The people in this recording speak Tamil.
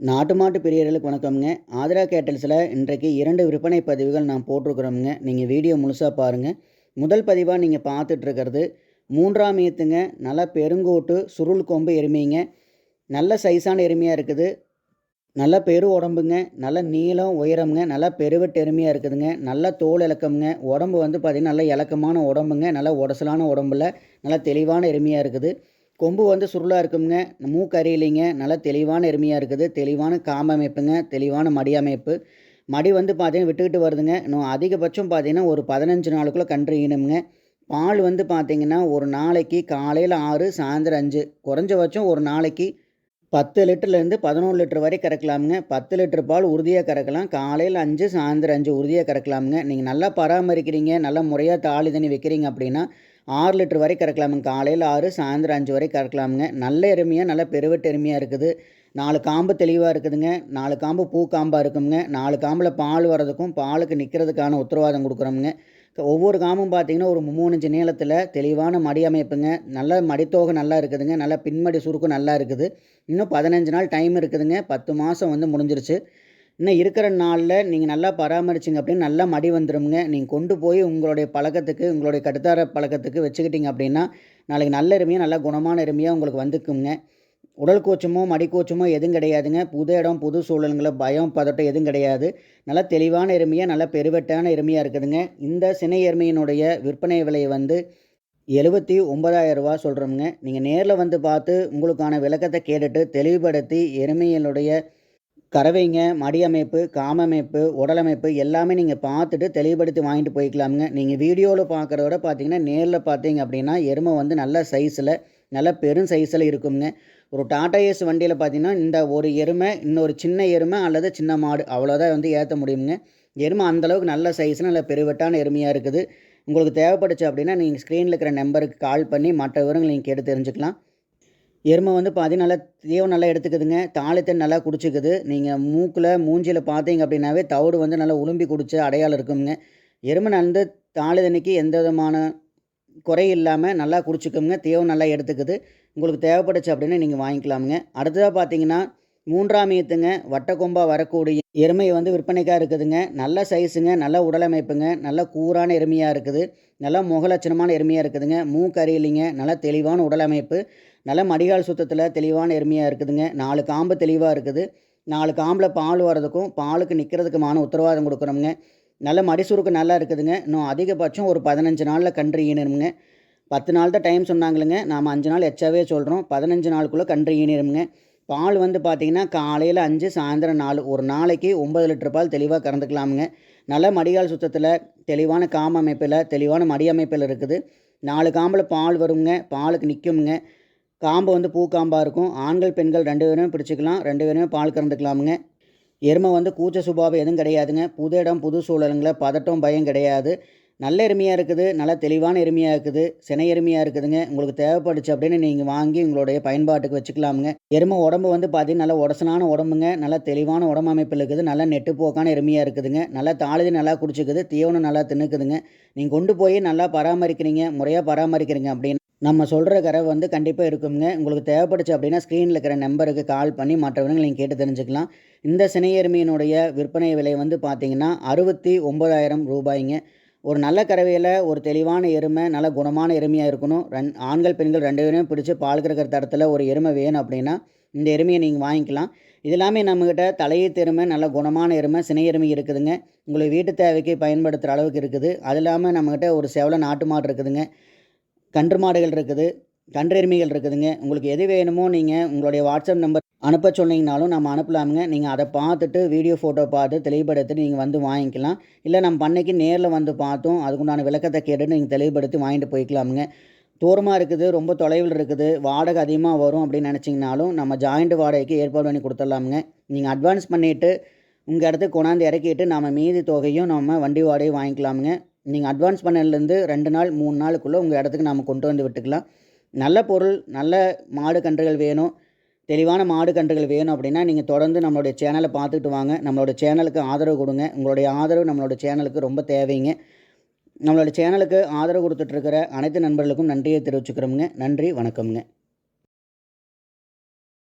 நாட்டு மாட்டு பிரியர்களுக்கு வணக்கம்ங்க. ஆதிரா கேட்டல்ஸில் இன்றைக்கு இரண்டு விற்பனை பதிவுகள் நான் போட்டிருக்கிறோம்ங்க. நீங்கள் வீடியோ முழுசாக பாருங்கள் முதல் பதிவாக நீங்கள் பார்த்துட்ருக்கிறது மூன்றாம் ஈத்துங்க நல்லா பெருங்கோட்டு சுருள் கொம்பு எருமைங்க. நல்ல சைஸான எருமையாக இருக்குது. நல்ல பெரு உடம்புங்க நல்ல நீளம் உயரம்ங்க நல்லா பெருவெட்டு எருமையாக இருக்குதுங்க. நல்ல தோல் இலக்கம்ங்க உடம்பு வந்து பார்த்திங்கன்னா நல்ல இலக்கமான உடம்புங்க நல்ல உடசலான உடம்புல நல்லா தெளிவான எருமையாக இருக்குது. கொம்பு வந்து சுருளாக இருக்குங்க மூக்கு அறியலைங்க நல்லா தெளிவான எருமையாக இருக்குது. தெளிவான காம்பு அமைப்புங்க. தெளிவான மடி அமைப்பு. மடி வந்து பார்த்தீங்கன்னா விட்டுக்கிட்டு வருதுங்க. இன்னும் அதிகபட்சம் பார்த்தீங்கன்னா ஒரு பதினஞ்சு நாளுக்குள்ளே கன்று ஈனுங்க பால் வந்து பார்த்திங்கன்னா ஒரு நாளைக்கு காலையில் ஆறு சாயந்தரம் அஞ்சு. குறைஞ்சபட்சம் ஒரு நாளைக்கு பத்து லிட்டர்லேருந்து பதினொன்று லிட்டர் வரை கறக்கலாமுங்க. பத்து லிட்டர் பால் உறுதியாக கறக்கலாம். காலையில் அஞ்சு சாயந்தரம் அஞ்சு உறுதியாக கறக்கலாமுங்க. நீங்கள் நல்லா பராமரிக்கிறீங்க. நல்லா முறையாக தாலி தண்ணி வைக்கிறீங்க அப்படின்னா ஆறு லிட்டர் வரை கறக்கலாமுங்க. காலையில் ஆறு சாயந்தரம் அஞ்சு வரை கறக்கலாமுங்க. நல்ல எருமையாக நல்ல பெருவெட்டு எருமையாக இருக்குது. நாலு காம்பு தெளிவாக இருக்குதுங்க. நாலு காம்பு பூ காம்பாக இருக்குங்க நாலு காம்பில் பால் வர்றதுக்கும் பாலுக்கு நிற்கிறதுக்கான உத்தரவாதம் கொடுக்குறோமுங்க. ஒவ்வொரு காமும் பார்த்தீங்கன்னா ஒரு மூணு இன்ச்சு நீளத்தில் தெளிவான மடி அமைப்புங்க. நல்ல மடித்தோகை நல்லா இருக்குதுங்க. நல்லா பின்மடி சுருக்கம் நல்லா இருக்குது. இன்னும் பதினஞ்சு நாள் டைம் இருக்குதுங்க. பத்து மாதம் வந்து முடிஞ்சிருச்சு. இன்னும் இருக்கிற நாளில் நீங்கள் நல்லா பராமரிச்சிங்க அப்படின்னு நல்லா மடி வந்துடும்ங்க நீங்கள் கொண்டு போய் உங்களுடைய பழக்கத்துக்கு உங்களுடைய கட்டுத்தார பழக்கத்துக்கு வச்சுக்கிட்டிங்க அப்படின்னா நாளைக்கு நல்ல எருமையாக நல்ல குணமான எருமையாக உங்களுக்கு வந்துக்குங்க. உடல் கோச்சமோ மடி கோச்சமோ எதுவும் கிடையாதுங்க. புது இடம் புது சூழலுங்களை பயம் பதட்டம் எதுவும் கிடையாது. நல்லா தெளிவான எருமையாக நல்லா பெருவெட்டான எருமையாக இருக்குதுங்க. இந்த சினை எருமையினுடைய விற்பனை விலையை வந்து எழுபத்தி ஒன்பதாயிரம் ரூபா சொல்கிறோமுங்க நீங்கள் நேரில் வந்து பார்த்து உங்களுக்கான விளக்கத்தை கேட்டுட்டு தெளிவுபடுத்தி எருமையினுடைய கறவைங்க மடியமைப்பு காமமைப்பு உடலமைப்பு எல்லாமே நீங்கள் பார்த்துட்டு தெளிவுபடுத்தி வாங்கிட்டு போய்க்கலாமுங்க. நீங்கள் வீடியோவில் பார்க்குறத விட பார்த்தீங்கன்னா நேரில் பார்த்தீங்க அப்படின்னா எருமை வந்து நல்ல சைஸில் நல்ல பெரும் சைஸில் இருக்குங்க. ஒரு டாடா ஏஸ் வண்டியில் பார்த்தீங்கன்னா இந்த ஒரு எருமை இன்னொரு சின்ன எருமை அல்லது சின்ன மாடு அவ்வளோதான் வந்து ஏற்ற முடியுங்க எருமை அந்தளவுக்கு நல்ல சைஸில் நல்ல பெருவெட்டான எருமையாக இருக்குது. உங்களுக்கு தேவைப்படுச்சு அப்படின்னா நீங்கள் ஸ்க்ரீனில் இருக்கிற நம்பருக்கு கால் பண்ணி மற்ற விவரங்கள் நீங்கள் கேட்டு தெரிஞ்சுக்கலாம். எருமை வந்து பார்த்தீங்கன்னா நல்லா தீவம் நல்லா எடுத்துக்குதுங்க. தாளத்தை நல்லா குடிச்சிக்குது. நீங்கள் மூக்கில் மூஞ்சியில் பார்த்தீங்க அப்படின்னாவே தவிடு வந்து நல்லா உளும்பி குடிச்ச அடையாளம் இருக்குங்க. எருமை நடந்து தாளி எந்த விதமான குறை இல்லாமல் நல்லா குடிச்சிக்கோங்க. தீவம் நல்லா எடுத்துக்குது. உங்களுக்கு தேவைப்படுச்சு அப்படின்னு நீங்கள் வாங்கிக்கலாமுங்க. அடுத்ததாக பார்த்தீங்கன்னா மூன்றாம் ஈத்துங்க வட்டக்கொம்பாக வரக்கூடிய எருமை வந்து விற்பனைக்காக இருக்குதுங்க. நல்ல சைஸுங்க நல்ல உடலமைப்புங்க நல்ல கூரான எருமையாக இருக்குது. நல்ல முகலட்சணமான எருமையாக இருக்குதுங்க. மூக்கறியிலிங்க நல்ல தெளிவான உடலமைப்பு நல்ல மடிகால் சுத்தத்தில் தெளிவான எருமையாக இருக்குதுங்க. நாலு காம்பு தெளிவாக இருக்குது. நாலு காம்பில் பால் வர்றதுக்கும் பாலுக்கு நிற்கிறதுக்குமான உத்தரவாதம் கொடுக்குறோமுங்க நல்ல மடிசுருக்கு நல்லா இருக்குதுங்க. இன்னும் அதிகபட்சம் ஒரு பதினஞ்சு நாளில் கன்று ஈனிருங்க பத்து நாள் தான் டைம் சொன்னாங்களுங்க. நாம் அஞ்சு நாள் எச்சாவே சொல்கிறோம் பதினஞ்சு நாளுக்குள்ளே கன்று ஈனிருங்க பால் வந்து பார்த்திங்கன்னா காலையில் அஞ்சு சாயந்தரம் நாலு. ஒரு நாளைக்கு ஒம்பது லிட்டர் பால் தெளிவாக கறந்துக்கலாமுங்க. நல்ல மடிகால் சுத்தத்தில் தெளிவான காம அமைப்பில் தெளிவான மடி அமைப்பில் இருக்குது. நாலு காம்பில் பால் வருங்க. பாலுக்கு நிற்குமுங்க காம்பு வந்து பூ காம்பாக இருக்கும். ஆண்கள் பெண்கள் ரெண்டு பேருமே பிடிச்சிக்கலாம். ரெண்டு பேருமே பால் கறந்துக்கலாமுங்க. எருமை வந்து கூச்ச சுபாவம் எதுவும் கிடையாதுங்க. புது இடம் புது சூழலுங்களை பதட்டம் பயம் கிடையாது. நல்ல எருமையாக இருக்குது நல்ல தெளிவான எருமையாக இருக்குது சினை எருமையாக இருக்குதுங்க. உங்களுக்கு தேவைப்படுச்சு அப்படின்னு நீங்கள் வாங்கி உங்களுடைய பயன்பாட்டுக்கு வச்சுக்கலாமுங்க. எருமை உடம்பு வந்து பார்த்தீங்கன்னா நல்ல உடசனான உடம்புங்க. நல்ல தெளிவான உடம்பு அமைப்பில் இருக்குது. நல்ல நெட்டுப்போக்கான எருமையாக இருக்குதுங்க. நல்லா தாளுதி நல்லா குடிச்சிக்குது. தீவனம் நல்லா தின்னுக்குதுங்க. நீங்கள் கொண்டு போய் நல்லா பராமரிக்கிறீங்க முறையாக பராமரிக்கிறீங்க அப்படின்னு நம்ம சொல்கிற கரை வந்து கண்டிப்பாக இருக்குங்க. உங்களுக்கு தேவைப்படுச்சு அப்படின்னா ஸ்க்ரீனில் இருக்கிற நம்பருக்கு கால் பண்ணி மற்றவர்கள் நீங்கள் கேட்டு தெரிஞ்சுக்கலாம். இந்த சினையெருமையினுடைய விற்பனை விலை வந்து பார்த்தீங்கன்னா அறுபத்தி ஒம்பதாயிரம் ரூபாய்ங்க. ஒரு நல்ல கறவையில் ஒரு தெளிவான எருமை நல்ல குணமான எருமையாக இருக்கணும். ரெண் ஆண்கள் பெண்கள் ரெண்டு பேருமே பிடிச்சி பால் கறக்கிற தரத்தில் ஒரு எருமை வேணும் அப்படின்னா இந்த எருமையை நீங்கள் வாங்கிக்கலாம். இது எல்லாமே நம்மக்கிட்ட தலையீத்து எருமை நல்ல குணமான எருமை சினை எருமை இருக்குதுங்க. உங்களுக்கு வீட்டு தேவைக்கு பயன்படுத்துகிற அளவுக்கு இருக்குது. அது இல்லாமல் நம்மக்கிட்ட ஒரு செவல நாட்டு மாடு இருக்குதுங்க. கன்று மாடுகள் இருக்குது. கன்று எருமைகள் இருக்குதுங்க. உங்களுக்கு எது வேணுமோ நீங்கள் உங்களுடைய வாட்ஸ்அப் நம்பர் அனுப்ப சொன்னீங்கனாலும் நம்ம அனுப்பலாமுங்க. நீங்கள் அதை பார்த்துட்டு வீடியோ ஃபோட்டோ பார்த்து தெளிவுபடுத்தி நீங்கள் வந்து வாங்கிக்கலாம். இல்லை நம்ம பண்ணைக்கு நேரில் வந்து பார்த்தோம். அதுக்குண்டான விளக்கத்தை கேட்டுட்டு நீங்கள் தெளிவுபடுத்தி வாங்கிட்டு போய்க்கலாமுங்க. தூரமாக இருக்குது ரொம்ப தொலைவில் இருக்குது வாடகை அதிகமாக வரும் அப்படின்னு நினச்சிங்கனாலும் நம்ம ஜாயிண்ட் வாடகைக்கு ஏற்பாடு பண்ணி கொடுத்துடலாமுங்க. நீங்கள் அட்வான்ஸ் பண்ணிவிட்டு உங்கள் இடத்துக்கு கொண்டாந்து இறக்கிட்டு நம்ம மீதி தொகையும் நம்ம வண்டி வாடகை வாங்கிக்கலாமுங்க. நீங்கள் அட்வான்ஸ் பண்ணதுலேருந்து ரெண்டு நாள் மூணு நாளுக்குள்ளே உங்கள் இடத்துக்கு நம்ம கொண்டு வந்து விட்டுக்கலாம். நல்ல பொருள் நல்ல மாடு கன்றுகள் வேணும். தெளிவான மாடு கன்றுகள் வேணும் அப்படின்னா நீங்கள் தொடர்ந்து நம்மளுடைய சேனலை பார்த்துட்டு வாங்க. நம்மளோட சேனலுக்கு ஆதரவு கொடுங்க. உங்களுடைய ஆதரவு நம்மளோட சேனலுக்கு ரொம்ப தேவைங்க. நம்மளோட சேனலுக்கு ஆதரவு கொடுத்துட்ருக்கிற அனைத்து நண்பர்களுக்கும் நன்றியை தெரிவிச்சுக்கிறோமுங்க. நன்றி வணக்கம்ங்க.